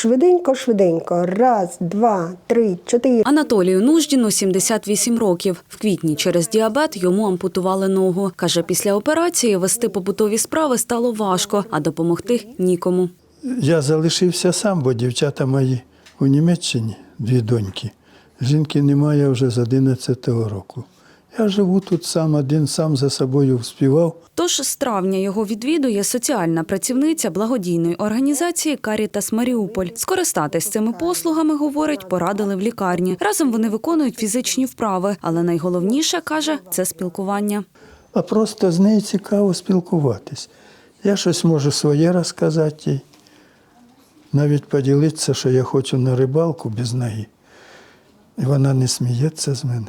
швиденько, швиденько. Раз, два, три, чотири. Анатолію Нуждіну 78 років. В квітні через діабет йому ампутували ногу. Каже, після операції вести побутові справи стало важко, а допомогти нікому. Я залишився сам, бо дівчата мої у Німеччині, дві доньки. Жінки немає вже з 11-го року. Я живу тут сам, один сам за собою вспівав. Тож з травня його відвідує соціальна працівниця благодійної організації Карітас Маріуполь. Скористатись цими послугами, говорить, порадили в лікарні. Разом вони виконують фізичні вправи, але найголовніше каже це спілкування. А просто з нею цікаво спілкуватись. Я щось можу своє розказати їй, навіть поділитися, що я хочу на рибалку без ноги. І вона не сміється з мене.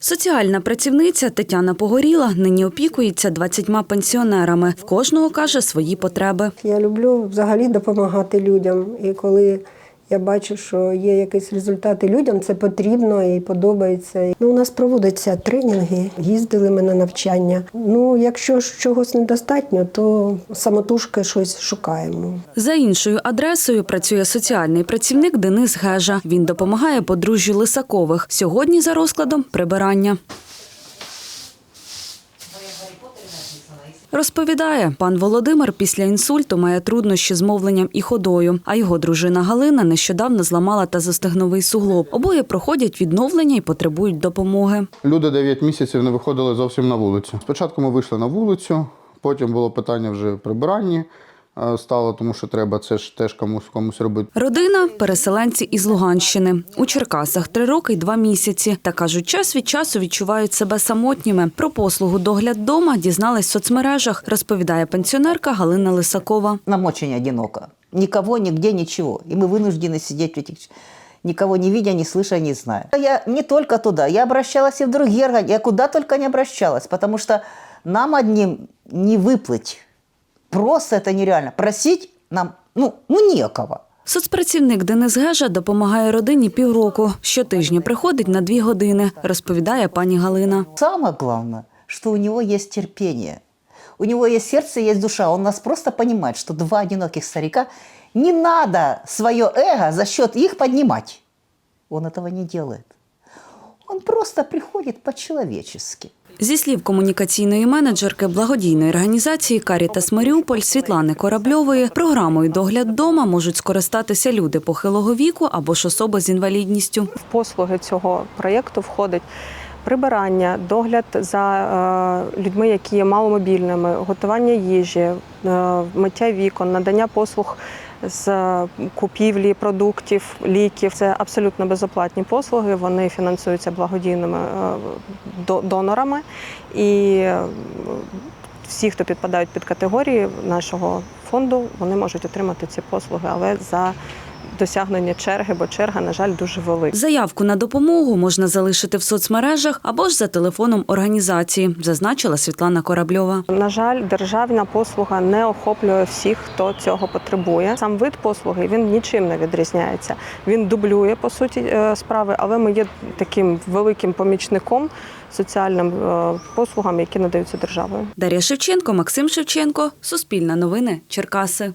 Соціальна працівниця Тетяна Погоріла нині опікується 20 пенсіонерами. В кожного каже свої потреби. Я люблю взагалі допомагати людям. І коли я бачу, що є якісь результати людям, це потрібно і подобається. Ну, у нас проводяться тренінги, їздили ми на навчання. Ну, якщо чогось недостатньо, то самотужки щось шукаємо. За іншою адресою працює соціальний працівник Денис Гежа. Він допомагає подружжю Лисакових. Сьогодні за розкладом прибирання. Розповідає, пан Володимир після інсульту має труднощі з мовленням і ходою, а його дружина Галина нещодавно зламала та застегновий суглоб. Обоє проходять відновлення і потребують допомоги. Люди 9 місяців не виходили зовсім на вулицю. Спочатку ми вийшли на вулицю, потім було питання вже прибиранні стало, тому що треба це ж теж комусь комусь робити. Родина переселенці із Луганщини. У Черкасах три роки й два місяці. Та кажуть, час від часу відчувають себе самотніми. Про послугу догляд дома дізнались в соцмережах, розповідає пенсіонерка Галина Лисакова. Нам очень одиноко. Никого, нигде, ничего. И мы вынуждены сидеть в этих... Никого не видя, не слыша, не зная. Я не только туда, я обращалась и в другие органы. Я куда только не обращалась, потому что нам одним не выплыть. Просто это нереально. Просить нам, ну, ну некого. Соцпрацівник Денис Гежа допомагає родині півроку. Щотижня приходить на дві години, розповідає пані Галина. Самое главное, что у него есть терпение. У него есть сердце, есть душа. Он нас просто понимает, что два одиноких старика не надо свое эго за счет их поднимать. Он этого не делает. Он просто приходит по-человечески. Зі слів комунікаційної менеджерки благодійної організації Карітас Маріуполь Світлани Корабльової, програмою догляд дома можуть скористатися люди похилого віку або ж особи з інвалідністю. В послуги цього проєкту входить прибирання, догляд за е, людьми, які є маломобільними, готування їжі, е, миття вікон, надання послуг з купівлі продуктів, ліків. Це абсолютно безоплатні послуги. Вони фінансуються благодійними е, донорами. І е, всі, хто підпадають під категорії нашого фонду, вони можуть отримати ці послуги, але за досягнення черги, бо черга, на жаль, дуже велика. Заявку на допомогу можна залишити в соцмережах або ж за телефоном організації, зазначила Світлана Корабльова. На жаль, державна послуга не охоплює всіх, хто цього потребує. Сам вид послуги він нічим не відрізняється. Він дублює по суті е, справи, але ми є таким великим помічником соціальним е, послугам, які надаються державою. Дар'я Шевченко, Максим Шевченко, Суспільне новини, Черкаси.